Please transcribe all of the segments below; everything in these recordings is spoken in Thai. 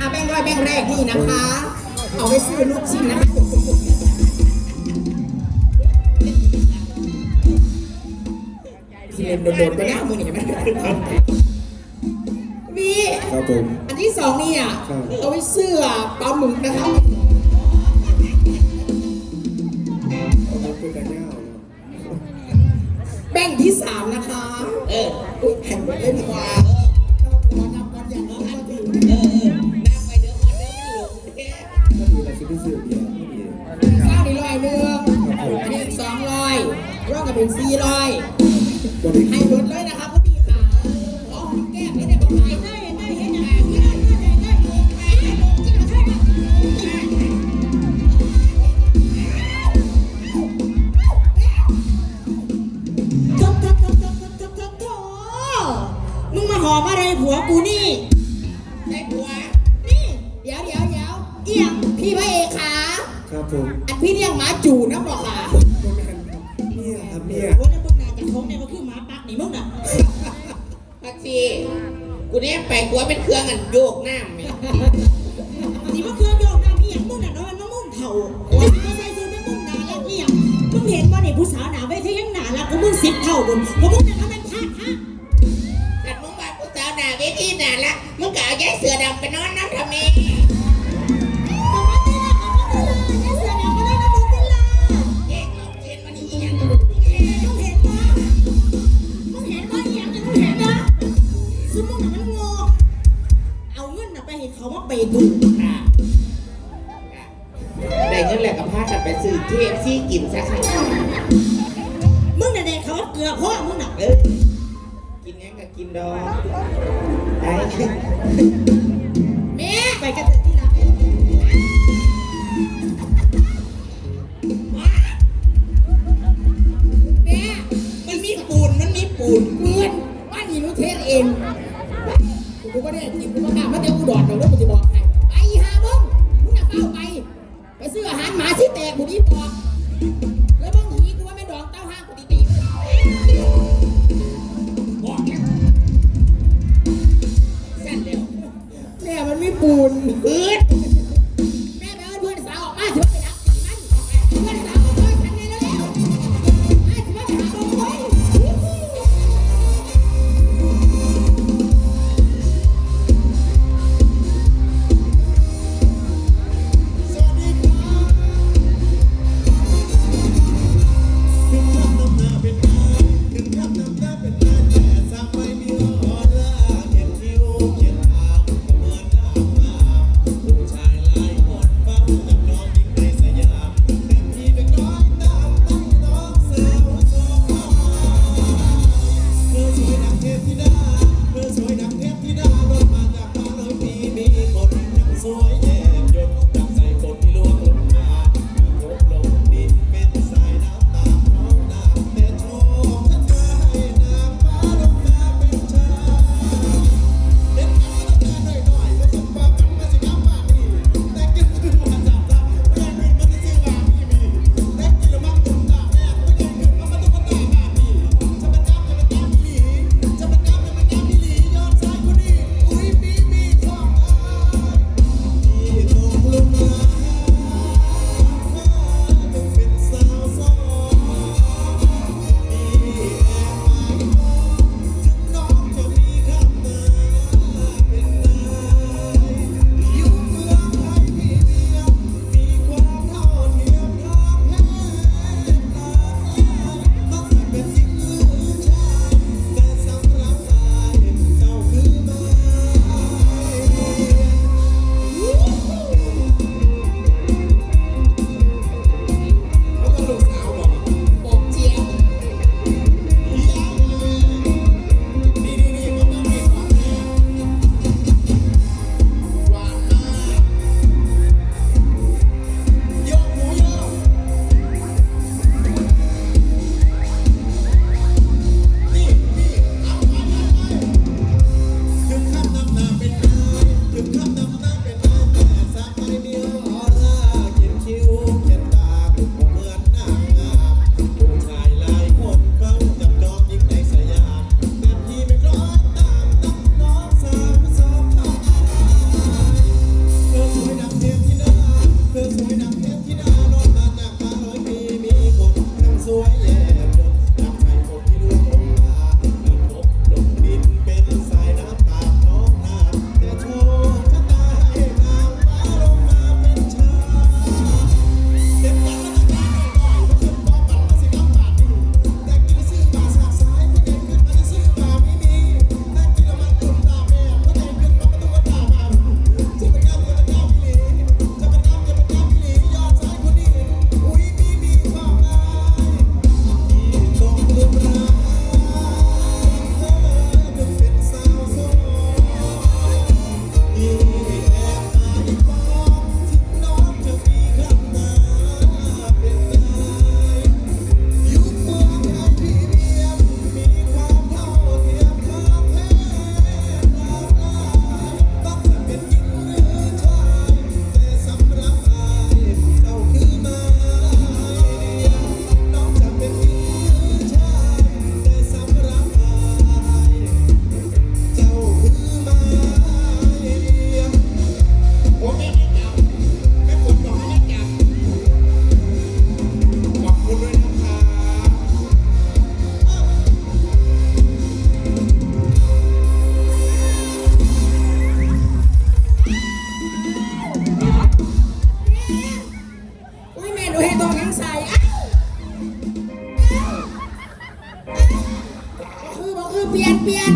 อะแบงค์ร้อยแบงค์แรกนี่นะคะ เอาไว้ซื้อลูกชิ้นนะคะสิเล่นโดดๆก็ได้มือหนีไหมมีครับผมอันที่สองนี่อะครับเอาไว้ซื้อปลาหมึกนะคะเอาไปเป็นกันเงาแบ่งค์ที่สามนะคะ เอออุ๊ยแข่งเล่นดีกว่า ไปซื้อเบียร์ไม่ดีเศร้าหนึ่งร้อยหนึ่งอันนี้สองร้อยร่วมกับเป็นสี่ร้อยตัวนี้ให้หมดเลยนะครับพี่ขาโอ้แก้ไม่ได้บอกใครได้ได้เห็นยังไงได้ได้ได้ลงไปลงที่ไหนจบจบจบจบจบจบมึงมาหอมอะไรผัวกูนี่ ครับผมอันพี่เลี้ยงหมาจูนะบอกค่ะก็ไม่กันครับเนี่ยครับเนี่ยโอ้ยพวกนายจากท้องเนี่ยก็คือหมาปักนี่มึงน่ะพักซี่กูเนี่ยไปกูว่าเป็นเครื่องอันโยกน้ำเนี่ยนี่มันเครื่องโยกน้ำเอียงมึงน่ะเนาะมันมึงเถ่าจะสิมาใส่ซื้อไม่มึงหนาลักเอียงมึงเห็นว่าเนี่ยผู้สาวหนาไว้ที่ยังหนาลักก็มึงสิบเท่าบนเพราะมึงน่ะทำเป็นพลาดฮะแต่มึงมากูสาวหน้าเวทีหน้าละมึงก็เอายายเสือดำไปนอนน้ำทำไม มึงน่ะเด็กเขาเกลือพ่อมึงน่ะเออกินงั้นก็กินดอกได้แม่ไปกันเถอะที่รักแม่มันมีปูนมันมีปูนเพื่อนบ้านนี้หนูเทศเองกูก็ได้กินกูก็กล้ามาเดี๋ยวกูดอดเดี๋ยวกูจะบอก อีก Join us. คือเปลี่ยนเปลี่ยน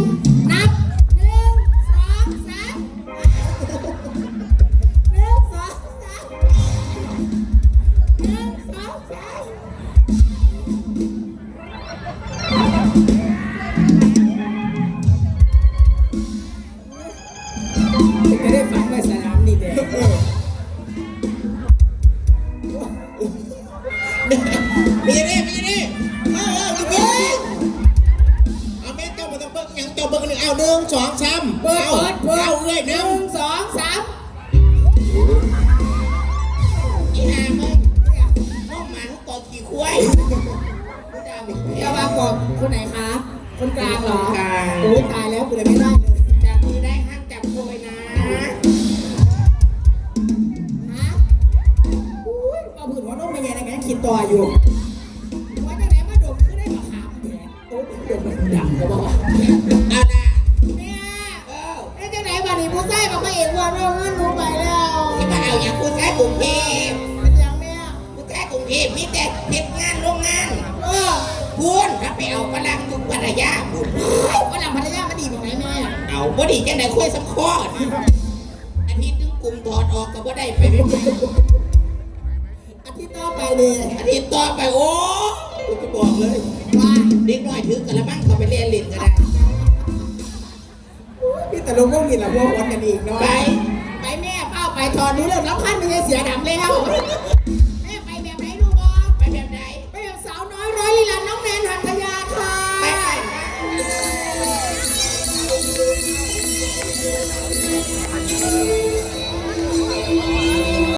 หนึ่งสองสามเปิดเอาเปิดเปิดเอาเอ้ยหน้นึ่งสองสามอีห่ามึงน้องหมาทุกตัวขี่ควายเจ้าว่ากบคนไหนคะ คนกลางเหรอคนกลางโอ้ยตายแล้วกูเลยไม่ได้เลยจับมือได้ห้ามจับโคยนะฮะอุ้ยเอาผืนหัวนมมาแย่ในกันขีดต่ออยู่ อาอย่างผู้ชายกรุงเทพเป็นยังแม่ผู้ชายกรุงเทพมีแต่เฮ็ดงานโรงงานเออพูนถ้าไปเอาพลังยุคพัทยาบุญฝรั่งพัทยามาดีตรงไหนแม่เอาบ่ดีจังได๋คุยสำคอดอาทิตย์หนึงกลุ่มถอดออกก็บ่ได้ไปไม่ไปอาทิตย์ต่อไปเลยอาทิตย์ต่อไปโอ้กูจะบอกเลยว่าเด็กน้อยถือกระมังเขาไปเรียนเล่นก็ได้พี่แต่ลุงพวกนี้แหละพวกคนกันอีกเนาะไป ไปแม่เป้าไปถอนนู้นเริ่มรับขั้นไม่ใช่เสียดับแล้ว